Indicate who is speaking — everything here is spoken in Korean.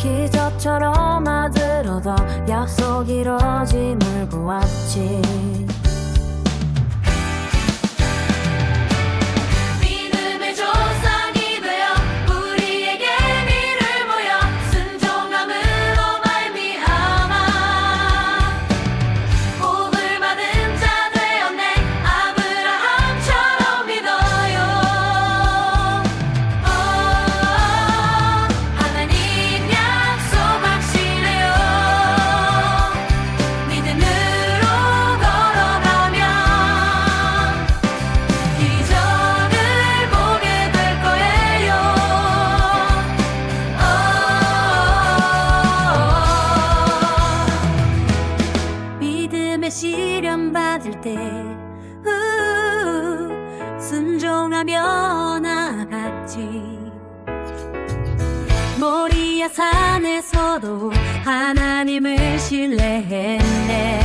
Speaker 1: 기적처럼 아들어도 약속 이뤄짐을
Speaker 2: 보았지. 시련받을 때 우, 순종하며 나갔지. 모리아 산에서도 하나님을 신뢰했네.